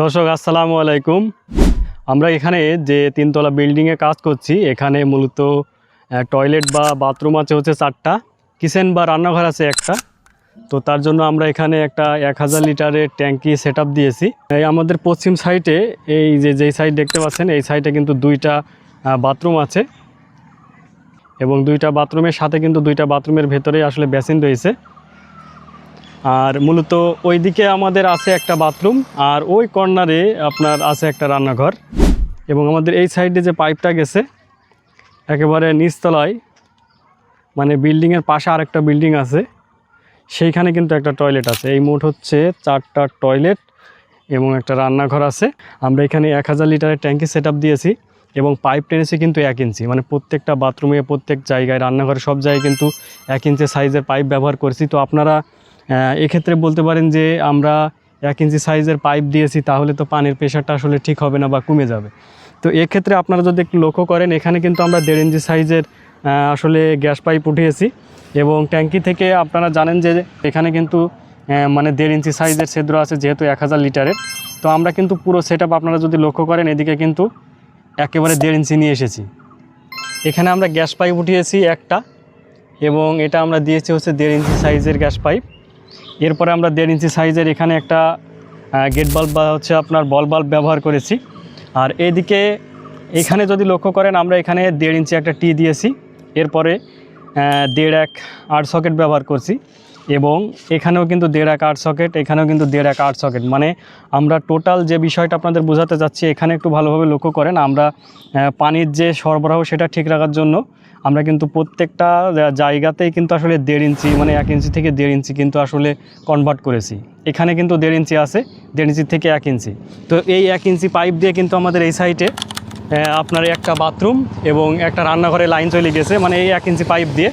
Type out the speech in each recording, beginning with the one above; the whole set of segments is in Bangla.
দর্শক, আসসালামু আলাইকুম। আমরা এখানে যে তিনতলা বিল্ডিংয়ে কাজ করছি, এখানে মূলত টয়লেট বা বাথরুম আছে হচ্ছে চারটা কিচেন বা রান্নাঘর আছে একটা। তো তার জন্য আমরা এখানে একটা এক হাজার লিটারের ট্যাঙ্কি সেট দিয়েছি। এই আমাদের পশ্চিম সাইডে এই যে যেই সাইড দেখতে পাচ্ছেন, এই সাইডে কিন্তু দুইটা বাথরুম আছে। এবং দুইটা বাথরুমের সাথে কিন্তু দুইটা বাথরুমের ভেতরে আসলে বেসিন রয়েছে। আর মূলত ওইদিকে আমাদের আছে একটা বাথরুম, আর ওই কর্নারে আপনার আছে একটা রান্নাঘর। এবং আমাদের এই সাইডে যে পাইপটা গেছে, একেবারে নিচতলায় মানে বিল্ডিংয়ের পাশে আরেকটা বিল্ডিং আছে, সেইখানে কিন্তু একটা টয়লেট আছে। এই মোট হচ্ছে চারটা টয়লেট এবং একটা রান্নাঘর আছে। আমরা এখানে এক হাজার লিটারের ট্যাঙ্কি সেট দিয়েছি এবং পাইপ টেনেছি কিন্তু এক ইঞ্চি। মানে প্রত্যেকটা বাথরুমে, প্রত্যেক জায়গায়, রান্নাঘরে সব জায়গায় কিন্তু এক ইঞ্চি সাইজের পাইপ ব্যবহার করেছি। তো আপনারা এক্ষেত্রে বলতে পারেন যে আমরা এক ইঞ্চি সাইজের পাইপ দিয়েছি, তাহলে তো পানির প্রেশারটা আসলে ঠিক হবে না বা কমে যাবে। তো এক্ষেত্রে আপনারা যদি একটু লক্ষ্য করেন, এখানে কিন্তু আমরা দেড় ইঞ্চি সাইজের আসলে গ্যাস পাইপ উঠিয়েছি এবং ট্যাঙ্কি থেকে আপনারা জানেন যে এখানে কিন্তু মানে দেড় ইঞ্চি সাইজের ছিদ্র আছে যেহেতু এক হাজার লিটারের। তো আমরা কিন্তু পুরো সেট আপনারা যদি লক্ষ্য করেন, এদিকে কিন্তু একেবারে দেড় ইঞ্চি নিয়ে এসেছি। এখানে আমরা গ্যাস পাইপ উঠিয়েছি একটা এবং এটা আমরা দিয়েছি হচ্ছে দেড় ইঞ্চি সাইজের গ্যাস পাইপ। এরপরে আমরা দেড় ইঞ্চি সাইজের এখানে একটা গেট বাল্ব বা হচ্ছে আপনার বল বাল্ব ব্যবহার করেছি। আর এদিকে এখানে যদি লক্ষ্য করেন, আমরা এখানে দেড় ইঞ্চি একটা টি দিয়েছি। এরপরে দেড় এক আট সকেট ব্যবহার করছি। এবং এখানেও কিন্তু দেড় এক আট সকেট এখানেও কিন্তু দেড় এক আট সকেট মানে আমরা টোটাল যে বিষয়টা আপনাদের বোঝাতে চাচ্ছি, এখানে একটু ভালোভাবে লক্ষ্য করেন, আমরা পানির যে সরবরাহ, সেটা ঠিক রাখার জন্য আমরা কিন্তু প্রত্যেকটা জায়গাতেই কিন্তু আসলে দেড় ইঞ্চি মানে এক ইঞ্চি থেকে দেড় ইঞ্চি কিন্তু আসলে কনভার্ট করেছি। এখানে কিন্তু দেড় ইঞ্চি আছে, দেড় ইঞ্চি থেকে এক ইঞ্চি। তো এই এক ইঞ্চি পাইপ দিয়ে কিন্তু আমাদের এই সাইডে আপনার একটা বাথরুম এবং একটা রান্নাঘরে লাইন চলে গেছে মানে এই এক ইঞ্চি পাইপ দিয়ে।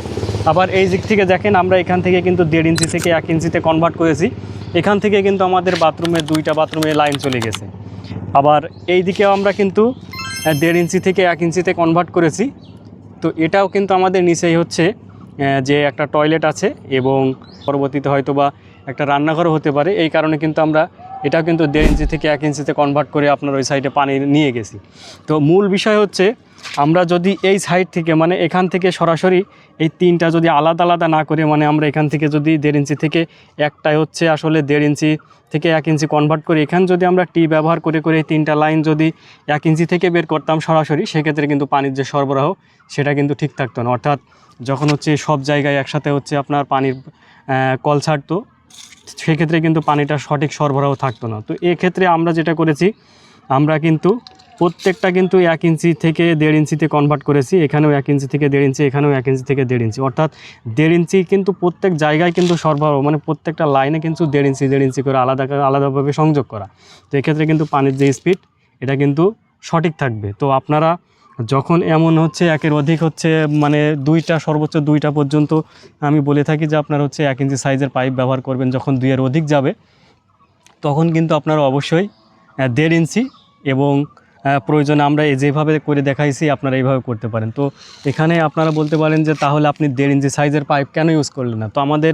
আবার এই দিক থেকে দেখেন, আমরা এখান থেকে কিন্তু দেড় ইঞ্চি থেকে এক ইঞ্চিতে কনভার্ট করেছি। এখান থেকে কিন্তু আমাদের বাথরুমে দুইটা বাথরুমে লাইন চলে গেছে। আবার এই দিকেও আমরা কিন্তু দেড় ইঞ্চি থেকে এক ইঞ্চিতে কনভার্ট করেছি। তো এটাও কিন্তু আমাদের নিচেই হচ্ছে যে একটা টয়লেট আছে এবং পরবর্তীতে হয়তো বা একটা রান্নাঘরও হতে পারে। এই কারণে কিন্তু আমরা এটাও কিন্তু দেড় ইঞ্চি থেকে এক ইঞ্চিতে কনভার্ট করে আপনার ওই সাইডে পানি নিয়ে গেছি। তো মূল বিষয় হচ্ছে, আমরা যদি এই সাইড থেকে মানে এখান থেকে সরাসরি এই তিনটা যদি আলাদা আলাদা না করে মানে আমরা এখান থেকে যদি দেড় ইঞ্চি থেকে একটাই হচ্ছে আসলে দেড় ইঞ্চি থেকে এক ইঞ্চি কনভার্ট করে, এখান যদি আমরা টি ব্যবহার করে করে এই তিনটা লাইন যদি এক ইঞ্চি থেকে বের করতাম সরাসরি, সেক্ষেত্রে কিন্তু পানির যে সরবরাহ, সেটা কিন্তু ঠিক থাকতো না। অর্থাৎ যখন হচ্ছে সব জায়গায় একসাথে হচ্ছে আপনার পানির কল ছাড়তো সেক্ষেত্রে কিন্তু পানিটা সঠিক সরবরাহ থাকতো না। তো এক্ষেত্রে আমরা যেটা করেছি, আমরা কিন্তু প্রত্যেকটা কিন্তু এক ইঞ্চি থেকে দেড় ইঞ্চিতে কনভার্ট করেছি, এখানেও এক ইঞ্চি থেকে দেড় ইঞ্চি, এখানেও এক ইঞ্চি থেকে দেড় ইঞ্চি। অর্থাৎ দেড় ইঞ্চি কিন্তু প্রত্যেক জায়গায় কিন্তু সরবরাহ মানে প্রত্যেকটা লাইনে কিন্তু দেড় ইঞ্চি দেড় ইঞ্চি করে আলাদা, আলাদাভাবে সংযোগ করা। তো এক্ষেত্রে কিন্তু পানির যে স্পিড এটা কিন্তু সঠিক থাকবে। তো আপনারা যখন এমন হচ্ছে, একের অধিক হচ্ছে মানে দুইটা, সর্বোচ্চ দুইটা পর্যন্ত আমি বলে থাকি যে আপনার হচ্ছে এক ইঞ্চি সাইজের পাইপ ব্যবহার করবেন যখন দুইয়ের অধিক যাবে, তখন কিন্তু আপনারা অবশ্যই দেড় ইঞ্চি এবং প্রয়োজনে আমরা যেভাবে করে দেখাইছি, আপনারা এইভাবে করতে পারেন। তো এখানে আপনারা বলতে পারেন যে তাহলে আপনি দেড় ইঞ্চি সাইজের পাইপ কেন ইউজ করলেন না? তো আমাদের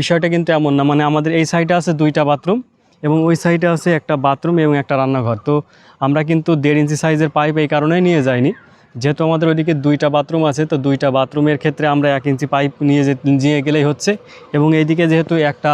বিষয়টা কিন্তু এমন না মানে আমাদের এই সাইডে আছে দুইটা বাথরুম এবং ওই সাইডে আছে একটা বাথরুম এবং একটা রান্নাঘর। তো আমরা কিন্তু দেড় ইঞ্চি সাইজের পাইপ এই কারণেই নিয়ে যাইনি। যেহেতু আমাদের ওইদিকে দুইটা বাথরুম আছে, তো দুইটা বাথরুমের ক্ষেত্রে আমরা এক ইঞ্চি পাইপ নিয়ে যে নিয়ে গেলেই হচ্ছে। এবং এইদিকে যেহেতু একটা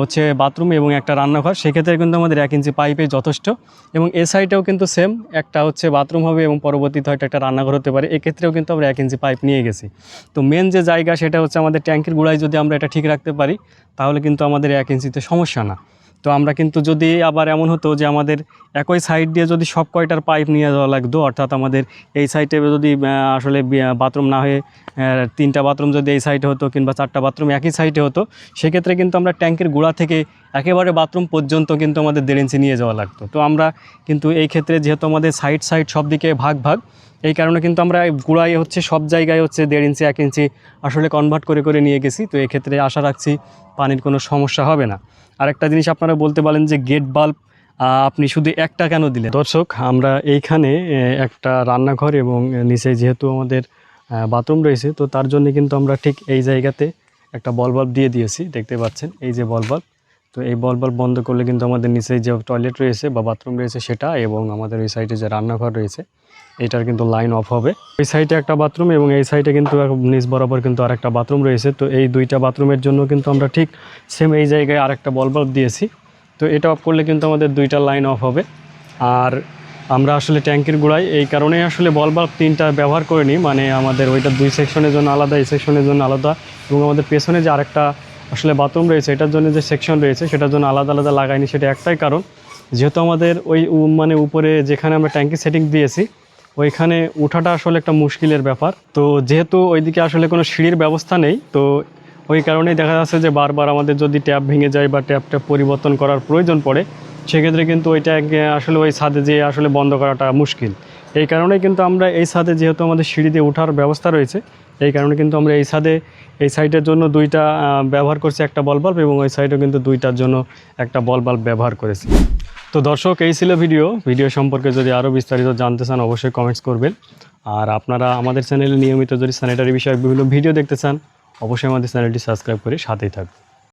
হচ্ছে বাথরুম এবং একটা রান্নাঘর, সেক্ষেত্রে কিন্তু আমাদের এক ইঞ্চি পাইপে যথেষ্ট। এবং এ সাইডেও কিন্তু সেম একটা হচ্ছে বাথরুম হবে এবং পরবর্তীতে হয়তো একটা রান্নাঘর হতে পারে। এক্ষেত্রেও কিন্তু আমরা এক ইঞ্চি পাইপ নিয়ে গেছি। তো মেন যে জায়গা সেটা হচ্ছে আমাদের ট্যাঙ্কের গোড়ায় যদি আমরা এটা ঠিক রাখতে পারি, তাহলে কিন্তু আমাদের এক ইঞ্চিতে সমস্যা না। তো আমরা কিন্তু যদি আবার এমন হতো যে আমাদের একই সাইড দিয়ে যদি সব কয়টার পাইপ নিয়ে যাওয়া লাগতো, অর্থাৎ আমাদের এই সাইডে যদি আসলে বাথরুম না হয়ে তিনটা বাথরুম যদি এই সাইডে হতো কিংবা চারটা বাথরুম একই সাইডে হতো, সেক্ষেত্রে কিন্তু আমরা ট্যাঙ্কের গোড়া থেকে একেবারে বাথরুম পর্যন্ত কিন্তু আমাদের দেড় ইঞ্চি নিয়ে যাওয়া লাগতো। তো আমরা কিন্তু এই ক্ষেত্রে যেহেতু আমাদের সাইড সাইড সব দিকে ভাগ ভাগ, এই কারণে কিন্তু আমরা গোড়ায় হচ্ছে সব জায়গায় হচ্ছে দেড় ইঞ্চি, এক ইঞ্চি আসলে কনভার্ট করে করে নিয়ে গেছি। তো এক্ষেত্রে আশা রাখছি পানির কোনো সমস্যা হবে না। আরেকটা জিনিস আপনারা বলতে পারেন যে গেট বাল্ব আপনি শুধু একটা কেন দিলেন? দর্শক, আমরা এইখানে একটা রান্নাঘর এবং নিচে যেহেতু আমাদের বাথরুম রয়েছে, তো তার জন্য কিন্তু আমরা ঠিক এই জায়গাতে একটা বল বাল্ব দিয়ে দিয়েছি। দেখতে পাচ্ছেন, এই যে বল বাল্ব তো এই বল বাল্ব বন্ধ করলে কিন্তু আমাদের নিচে যে টয়লেট রয়েছে বা বাথরুম রয়েছে সেটা এবং আমাদের ওই সাইডে যে রান্নাঘর রয়েছে, এটার কিন্তু লাইন অফ হবে। এই সাইডে একটা বাথরুম এবং এই সাইডে কিন্তু নিচ বরাবর কিন্তু আরেকটা বাথরুম রয়েছে। তো এই দুইটা বাথরুমের জন্য কিন্তু আমরা ঠিক সেম এই জায়গায় আরেকটা বল বাল্ব দিয়েছি। তো এটা অফ করলে কিন্তু আমাদের দুইটা লাইন অফ হবে। আর আমরা আসলে ট্যাঙ্কির গোড়ায় এই কারণেই আসলে বল বাল্ব তিনটা ব্যবহার করিনি। মানে আমাদের ওইটা দুই সেকশনের জন্য আলাদা, এই সেকশনের জন্য আলাদা এবং আমাদের পেছনে যে আরেকটা আসলে বাথরুম রয়েছে, এটার জন্য যে সেকশন রয়েছে, সেটার জন্য আলাদা আলাদা লাগাইনি, সেটা একটাই কারণ। যেহেতু আমাদের ওই মানে উপরে যেখানে আমরা ট্যাঙ্কি সেটিং দিয়েছি, ওইখানে ওঠাটা আসলে একটা মুশকিলের ব্যাপার। তো যেহেতু ওইদিকে আসলে কোনো সিঁড়ির ব্যবস্থা নেই, তো ওই কারণেই দেখা যাচ্ছে যে বারবার আমাদের যদি ট্যাপ ভেঙে যায় বা ট্যাপটা পরিবর্তন করার প্রয়োজন পড়ে, সেক্ষেত্রে কিন্তু ওইটা আসলে ওই ছাদে যেয়ে আসলে বন্ধ করাটা মুশকিল। এই কারণেই কিন্তু আমরা এই ছাদে যেহেতু আমাদের সিঁড়ি দিয়ে ওঠার ব্যবস্থা রয়েছে, এই কারণে কিন্তু আমরা এই ছাদে, এই সাইডের জন্য দুইটা ব্যবহার করছি একটা বল বাল্ব এবং ওই সাইডেও কিন্তু দুইটার জন্য একটা বল বাল্ব ব্যবহার করেছি। তো দর্শক, এই ছিল ভিডিও। ভিডিও সম্পর্কে যদি আরও বিস্তারিত জানতে চান, অবশ্যই কমেন্টস করবেন। আর আপনারা আমাদের চ্যানেলে নিয়মিত যদি স্যানিটারি বিষয়ে বিভিন্ন ভিডিও দেখতে চান, অবশ্যই আমাদের চ্যানেলটি সাবস্ক্রাইব করে সাথেই থাকবেন